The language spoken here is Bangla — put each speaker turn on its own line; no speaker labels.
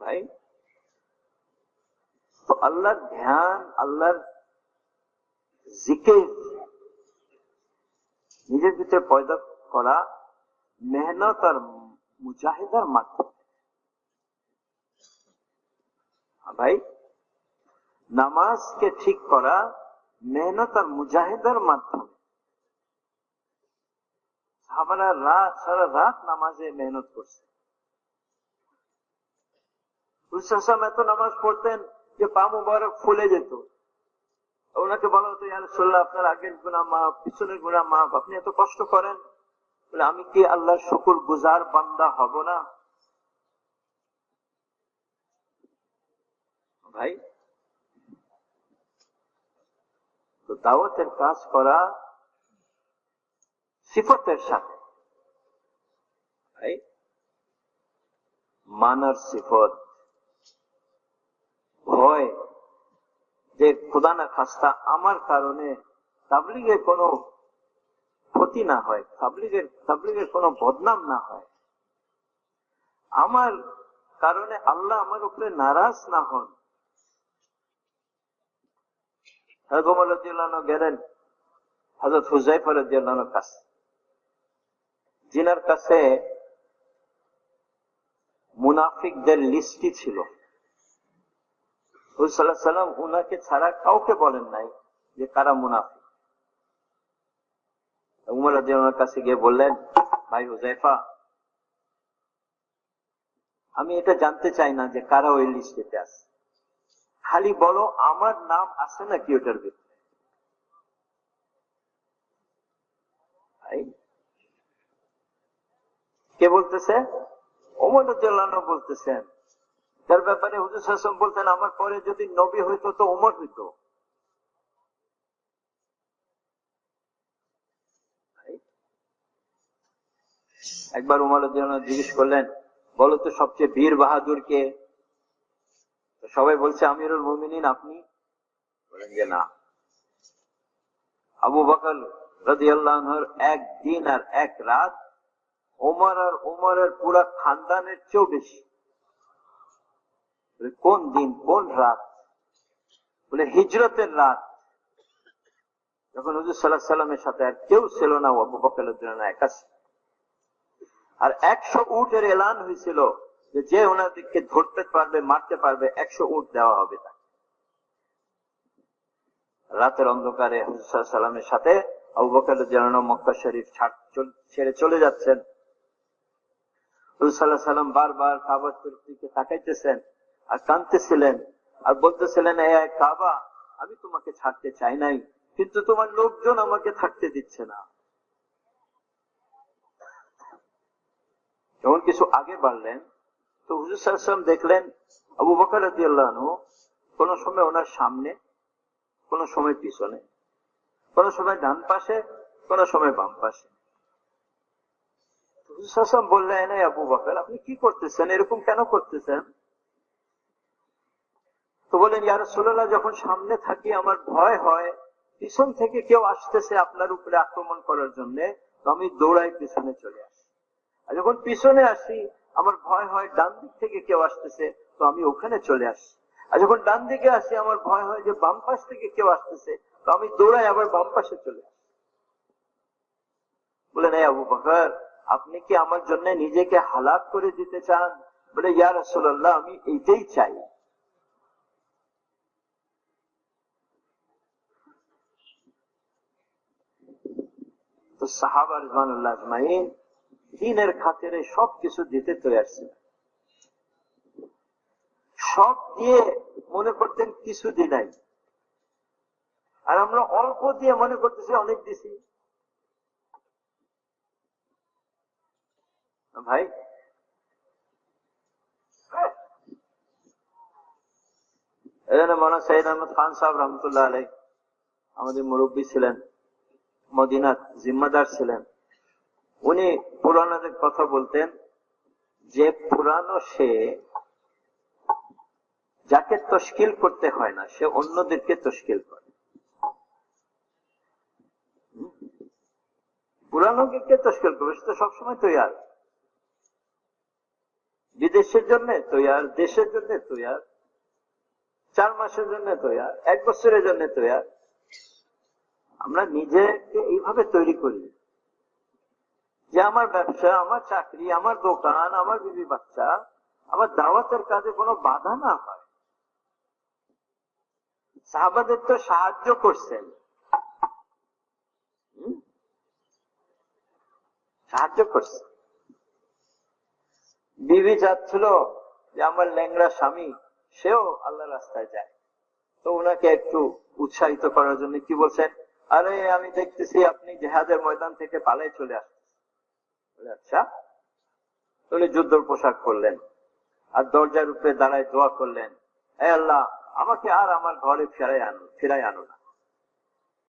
ভাই। তো আল্লাহর ধ্যান, আল্লাহর জিকে নিজের ভিতরে পয়দা করা, মেহনত আর মুজাহিদার মাধ্যমে। ভাই, নামাজকে ঠিক করা, মেহনত আর মুজাহিদার মাধ্যমে। সাহাবারা রাত সারা রাত নামাজে মেহনত করছে। এত নামাজ পড়তেন যে পা মুবারক ফুলে যেত। ওনাকে বলা হতো ইয়ারসোল্লাহ আপনার আগের গুণা মাফ, পিছনের গুণা মাফ, আপনি এত কষ্ট করেন? আমি কি আল্লাহর শুকুর গুজার বান্দা হব না? ভাই, তো দাওয়াতের কাজ করা সিফতের সাথে। ভাই, মানার সিফত ভয় যে খুদা না খাস্তা আমার কারণে তাবলিগের কোনো ক্ষতি না হয়, তাবলিগের তাবলিগের কোনো বদনাম না হয়। আমার কারণে আল্লাহ আমার উপরে নারাজ না হন। গেলেন হজরত হুজাইফর কাছে। জিনার কাছে মুনাফিকদের লিস্টই ছিল। হুসাল্লাহ সাল্লাম উনাকে ছাড়া কাউকে বলেন নাই যে কারা মুনাফি উমর কাছে গিয়ে বললেন, ভাই হুজাইফা আমি এটা জানতে চাই না যে কারা ওই লিস্টেতে আছে। খালি বলো আমার নাম আছে নাকি ওটার ভিতরে? কে বলতেছে? ওমর বলতেছেন যার ব্যাপারে হুজুর শাসন বলতেন, আমার পরে যদি নবী হইতো তো ওমর হইতো। একবার উমর জিজ্ঞেস করলেন, বলো তো সবচেয়ে বীর বাহাদুর কে? সবাই বলছে, আমিরুল মুমিনিন, আপনি? বলেন যে, না। আবু বকর রাজি আল্লাহর এক দিন আর এক রাত ওমর আর ওমরের পুরা খানদানের চেয়েও বেশি। কোন দিন, কোন রাত? বলে, হিজরতের রাত। যখন হুজুর সাল্লাহ সাল্লামের সাথে আর কেউ ছিল না আবু বকরের জন্য একা আর একশো উটের এলান হয়েছিল যে ওনাদেরকে ধরতে পারবে, মারতে পারবে, একশো উট দেওয়া হবে তাকে। রাতের অন্ধকারে হুজুর সাল্লামের সাথে আবু বকর জানানো মক্কা শরীফ ছেড়ে, চলে যাচ্ছেন। হুজুর সাল্লাহ সাল্লাম বারবার কাবার দিকে তাকাইতেছেন। আর কানতেছিলেন আর বলতেছিলেন কাবা, আমি তোমাকে ছাড়তে চাই নাই, কিন্তু তোমার লোকজন আমাকে থাকতে দিচ্ছে না। যখন কিছু আগে বাড়লেন, তো হুজুর সাল্লাম দেখলেন, আবু বকর কোন সময় ওনার সামনে, কোন সময় পিছনে, কোন সময় ডান পাশে, কোন সময় বাম পাশে। বললেন আবু বকর, আপনি কি করতেছেন? এরকম কেন করতেছেন? বলেন ইয়ার সোল্লাহ যখন সামনে থাকি আমার ভয় হয়, পিছন থেকে কেউ আসতেছে আপনার উপরে আক্রমণ করার জন্য, তো আমি দৌড়াই পিছনে চলে আসি। আর যখন পিছনে আসি, আমার ভয় হয় ডান দিক থেকে কেউ আসতেছে, তো আমি ওখানে চলে আসি। আর যখন ডান দিকে আসি, আমার ভয় হয় যে বাম পাশ থেকে কেউ আসতেছে, তো আমি দৌড়াই আবার বাম পাশে চলে আসি। বলে নাই আবু বকর, আপনি কি আমার জন্য নিজেকে হালাক করে দিতে চান? বলে ইয়ার রসোল্লাহ আমি এইটাই চাই। তো সাহাবার দিনের খাতিরে সব কিছু দিতে তৈরি ছিল সব দিয়ে মনে করতেন কিছু দিনাই আর আমরা অল্প দিয়ে মনে করতেছি অনেক দিছি। ভাই মনে সাইদ আহমদ খান সাহেব রহমতুল্লাহ আলাই আমাদের মুরব্বী ছিলেন। মদিনার জিম্মাদার ছিলেন। উনি পুরানোদের কথা বলতেন, যে পুরানো সে যাকে তশকিল করতে হয় না, সে অন্যদেরকে তশকিল করে। পুরানো কে তশকিল করবে, সে তো সবসময় তৈয়ার। বিদেশের জন্য তৈয়ার, দেশের জন্য তৈয়ার, চার মাসের জন্য তৈয়ার, এক বছরের জন্য তৈয়ার। আমরা নিজেকে এইভাবে তৈরি করি যে আমার ব্যবসা, আমার চাকরি, আমার দোকান, আমার বিবি বাচ্চা, আমার দাওয়াতের কাজে কোনো বাধা না হয়। সাহাবাদের তো সাহায্য করছেন। সাহায্য করছে। বিবি চাচ্ছিল যে আমার ল্যাংড়া স্বামী, সেও আল্লাহ রাস্তায় যায়। তো ওনাকে একটু উৎসাহিত করার জন্য কি বলছেন? আরে, আমি দেখতেছি আপনি জেহাদের ময়দান থেকে পালাই চলে আসছেন আচ্ছা তাহলে যুদ্ধর পোশাক করলেন আর দরজার উপরে দাঁড়ায় দোয়া করলেন, হে আল্লাহ, আমাকে আর আমার ঘরে ফেরাই আনো ফেরাই আনো না।